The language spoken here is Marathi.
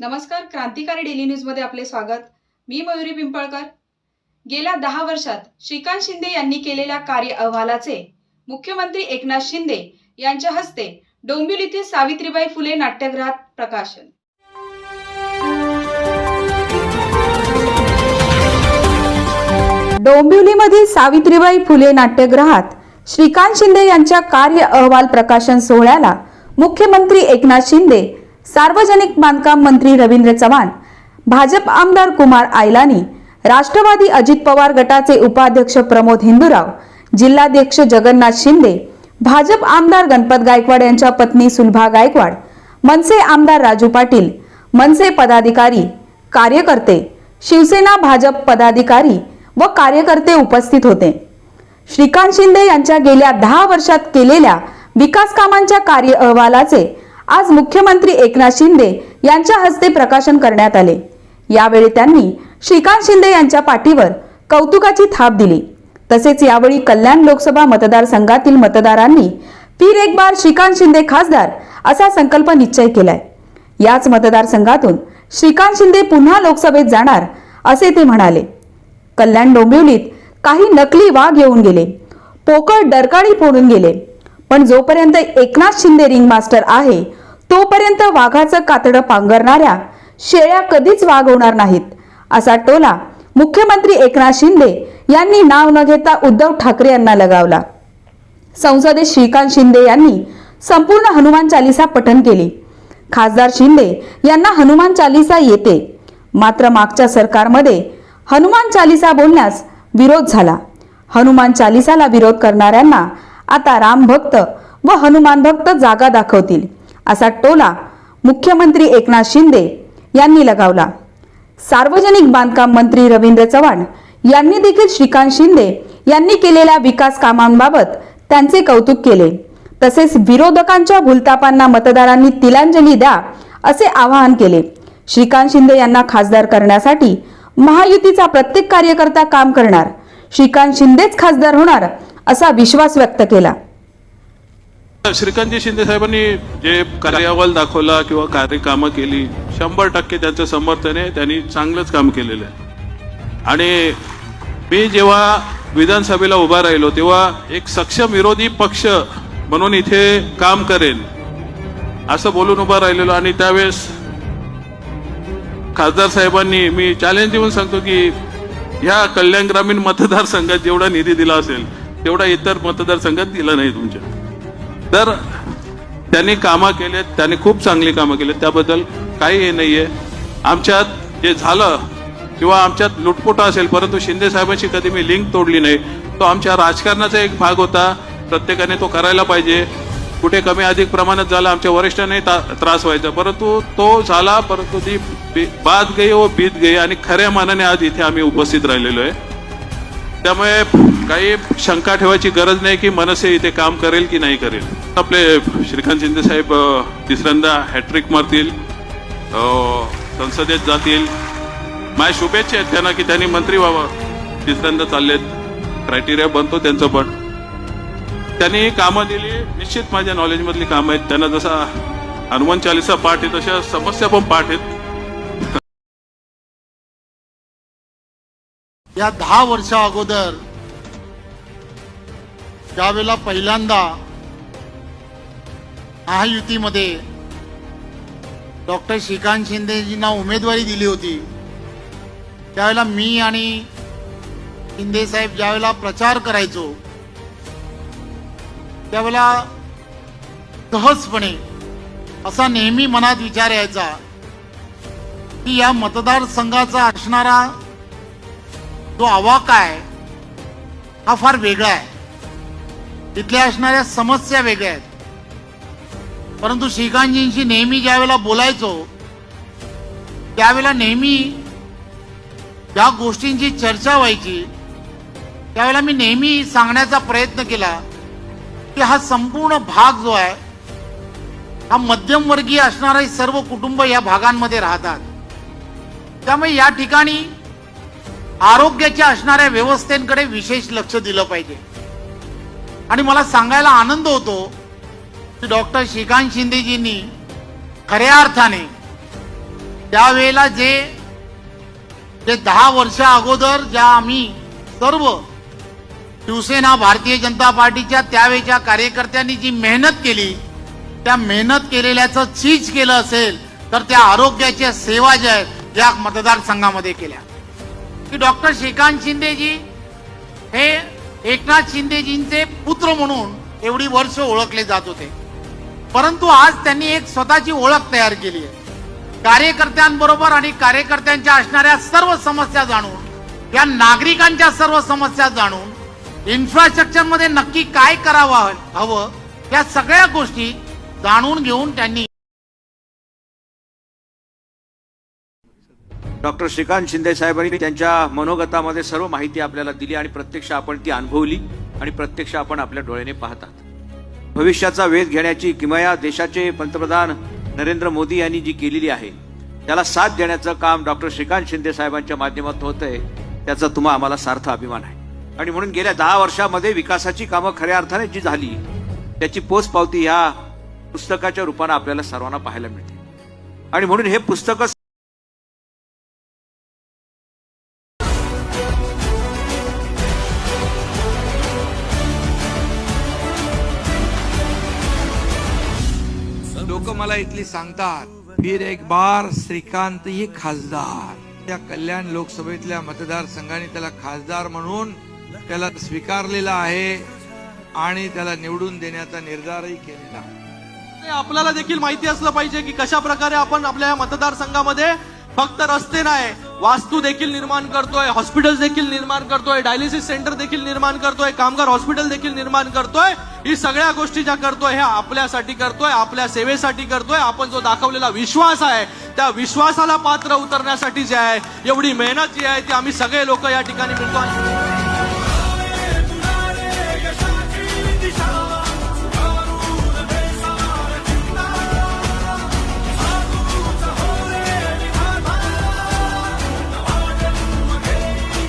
नमस्कार क्रांतिकारी डेली न्यूजमध्ये आपले स्वागत. मी मयुरी पिंपळकर. गेल्या दहा वर्षात श्रीकांत शिंदे यांनी केलेल्या कार्य अहवालाचे मुख्यमंत्री एकनाथ शिंदे यांच्या हस्ते डोंबिवलीतील सावित्रीबाई फुले नाट्यगृहात प्रकाशन. डोंबिवलीमधील सावित्रीबाई फुले नाट्यगृहात श्रीकांत शिंदे यांच्या कार्य अहवाल प्रकाशन सोहळ्याला मुख्यमंत्री एकनाथ शिंदे सार्वजनिक बांधकाम मंत्री रवींद्र चव्हाण भाजप आमदार कुमार आयलानी राष्ट्रवादी अजित पवार गटाचे उपाध्यक्ष प्रमोद हिंदूराव जिल्हाध्यक्ष जगन्नाथ शिंदे भाजप आमदार गणपत गायकवाड यांच्या पत्नी सुलभा गायकवाड मनसे आमदार राजू पाटील मनसे पदाधिकारी कार्यकर्ते शिवसेना भाजप पदाधिकारी व कार्यकर्ते उपस्थित होते. श्रीकांत शिंदे यांच्या गेल्या दहा वर्षात केलेल्या विकास कामांच्या कार्य अहवालाचे आज मुख्यमंत्री एकनाथ शिंदे यांच्या हस्ते प्रकाशन करण्यात आले. यावेळी त्यांनी श्रीकांत शिंदे यांच्या पाठीवर कौतुकाची थाप दिली. तसेच यावेळी कल्याण लोकसभा मतदारसंघातील मतदारांनी फिर एक बार श्रीकांत शिंदे खासदार असा संकल्प निश्चय केलाय. याच मतदारसंघातून श्रीकांत शिंदे पुन्हा लोकसभेत जाणार असे ते म्हणाले. कल्याण डोंबिवलीत काही नकली वाघ येऊन गेले. पोकळ डरकाळी फोडून गेले. पण जोपर्यंत एकनाथ शिंदे रिंग मास्टर आहे तोपर्यंत वाघाचं कातडं पांघरणाऱ्या शेळ्या कधीच वाघ होणार नाहीत असा टोला मुख्यमंत्री एकनाथ शिंदे यांनी नाव न घेता उद्धव ठाकरे यांना लगावला. संसदेत श्रीकांत शिंदे यांनी संपूर्ण हनुमान चालिसा पठण केली. खासदार शिंदे यांना हनुमान चालिसा येते. मात्र मागच्या सरकारमध्ये हनुमान चालिसा बोलण्यास विरोध झाला. हनुमान चालिसाला विरोध करणाऱ्यांना आता राम भक्त व हनुमान भक्त जागा दाखवतील. असा टोला मुख्यमंत्री एकनाथ शिंदे यांनी लगावला. सार्वजनिक बांधकाम मंत्री रवींद्र चव्हाण यांनी देखील श्रीकांत शिंदे यांनी केलेल्या विकास कामांबाबत त्यांचे कौतुक केले. तसेच विरोधकांच्या भूलतापांना मतदारांनी तिलांजली द्या असे आवाहन केले. श्रीकांत शिंदे यांना खासदार करण्यासाठी महायुतीचा प्रत्येक कार्यकर्ता काम करणार. श्रीकांत शिंदेच खासदार होणार असा विश्वास व्यक्त केला. श्रीकांतजी शिंदे साहेबांनी जे कार्यावल दाखवला किंवा कार्यकाम केली शंभर टक्के त्यांचं समर्थन आहे. त्यांनी चांगलंच काम केलेलं आहे. आणि मी जेव्हा विधानसभेला उभा राहिलो तेव्हा एक सक्षम विरोधी पक्ष म्हणून इथे काम करेन असं बोलून उभा राहिलेलो. आणि त्यावेळेस खासदार साहेबांनी मी चॅलेंज देऊन सांगतो की ह्या कल्याण ग्रामीण मतदारसंघात जेवढा निधी दिला असेल तेवढा इतर मतदारसंघात दिला नाही तुमच्या. तर त्यांनी कामं केलेत त्यांनी खूप चांगली कामं केली त्याबद्दल काही हे नाही आहे आमच्यात जे झालं किंवा आमच्यात लुटपुट असेल परंतु शिंदे साहेबांशी कधी मी लिंक तोडली नाही. तो आमच्या राजकारणाचा एक भाग होता. प्रत्येकाने तो करायला पाहिजे. कुठे कमी अधिक प्रमाणात झाला आमच्या वरिष्ठांनाही ता- त्रास व्हायचा. परंतु तो झाला परंतु ती बाद गई व बीत गई आणि खऱ्या मानाने आज इथे आम्ही उपस्थित राहिलेलो आहे. त्यामुळे काही शंका ठेवायची गरज नाही की मनसे इथे काम करेल की नाही करेल. आपले श्रीकांत शिंदे साहेब तिसऱ्यांदा हॅट्रिक मारतील संसदेत जातील. माझ्या शुभेच्छा आहेत त्यांना की त्यांनी मंत्री व्हावं. तिसऱ्यांदा चाललेत. क्रायटेरिया बनतो त्यांचं पण. त्यांनी कामं दिली. निश्चित माझ्या नॉलेज मधली कामं आहेत. त्यांना जसा हनुमान चालिसा पाठ आहे तशा समस्या पण पाठ आहेत. या दहा वर्षा अगोदर ज्यावेळेला पहिल्यांदा महायुतीमध्ये डॉक्टर श्रीकांत शिंदेजींना उमेदवारी दिली होती. त्यावेळेला मी आणि शिंदे साहेब ज्यावेळेला प्रचार करायचो त्यावेळेला सहजपणे असा नेहमी मनात विचार यायचा की या मतदारसंघाचा असणारा जो आवाका आहे हा फार वेगळा आहे. तिथल्या असणाऱ्या समस्या वेगळ्या आहेत. परंतु श्रीकांतजींशी नेहमी ज्यावेळेला बोलायचो त्यावेळेला नेहमी ज्या गोष्टींची चर्चा व्हायची त्यावेळेला मी नेहमी सांगण्याचा प्रयत्न केला की हा संपूर्ण भाग जो आहे हा मध्यमवर्गीय असणारे सर्व कुटुंब या भागांमध्ये राहतात. त्यामुळे या ठिकाणी आरोग्याच्या असणाऱ्या व्यवस्थेकडे विशेष लक्ष दिलं पाहिजे. आणि मला सांगायला आनंद होतो डॉक्टर श्रीकांत शिंदेजींनी खऱ्या अर्थाने त्यावेळेला जे जे दहा वर्ष अगोदर ज्या आम्ही सर्व शिवसेना भारतीय जनता पार्टीच्या त्यावेळेच्या कार्यकर्त्यांनी जी मेहनत केली त्या मेहनत केलेल्याचं चीज केलं असेल तर त्या आरोग्याच्या सेवा ज्या आहेत या मतदारसंघामध्ये केल्या. की डॉक्टर श्रीकांत शिंदेजी हे एकनाथ शिंदेजींचे पुत्र म्हणून एवढी वर्ष ओळखले जात होते. परंतु आज त्यांनी एक स्वतःची ओळख तयार केली आहे. कार्यकर्त्यांबरोबर आणि कार्यकर्त्यांच्या असणाऱ्या सर्व समस्या जाणून या नागरिकांच्या सर्व समस्या जाणून इन्फ्रास्ट्रक्चरमध्ये नक्की काय करावं हवं या सगळ्या गोष्टी जाणून घेऊन त्यांनी डॉक्टर श्रीकांत शिंदे साहेबांनी त्यांच्या मनोगतामध्ये सर्व माहिती आपल्याला दिली आणि प्रत्यक्ष आपण ती अनुभवली आणि प्रत्यक्ष आपण आपल्या डोळ्याने पाहतात भविष्याचा वेध घेण्याची किमया देशाचे पंतप्रधान नरेंद्र मोदी यांनी जी केलेली आहे त्याला साथ देण्याचं काम डॉक्टर श्रीकांत शिंदे साहेबांच्या होतं आहे त्याचा तुम्हा आम्हाला सार्थ अभिमान आहे. आणि म्हणून गेल्या दहा वर्षामध्ये विकासाची कामं खऱ्या अर्थाने जी झाली त्याची पोचपावती ह्या पुस्तकाच्या रूपानं आपल्याला सर्वांना पाहायला मिळते. आणि म्हणून हे पुस्तकच लोक मला इथली सांगतात फिर एक बार श्रीकांत ही खासदार. त्या कल्याण लोकसभेतल्या मतदारसंघाने त्याला खासदार म्हणून त्याला स्वीकारलेला आहे आणि त्याला निवडून देण्याचा निर्धारही केलेला आहे. आपल्याला देखील माहिती असलं पाहिजे की कशा प्रकारे आपण आपल्या या मतदारसंघामध्ये फक्त रस्ते नाही वास्तू देखील निर्माण करतोय हॉस्पिटल देखील निर्माण करतोय डायलिसिस सेंटर देखील निर्माण करतोय कामगार हॉस्पिटल देखील निर्माण करतोय ही सगळ्या गोष्टी ज्या करतोय ह्या आपल्यासाठी करतोय आपल्या सेवेसाठी करतोय आपण जो दाखवलेला विश्वास आहे त्या विश्वासाला पात्र उतरण्यासाठी जे आहे एवढी मेहनत जी आहे ती आम्ही सगळे लोक या ठिकाणी मिळतो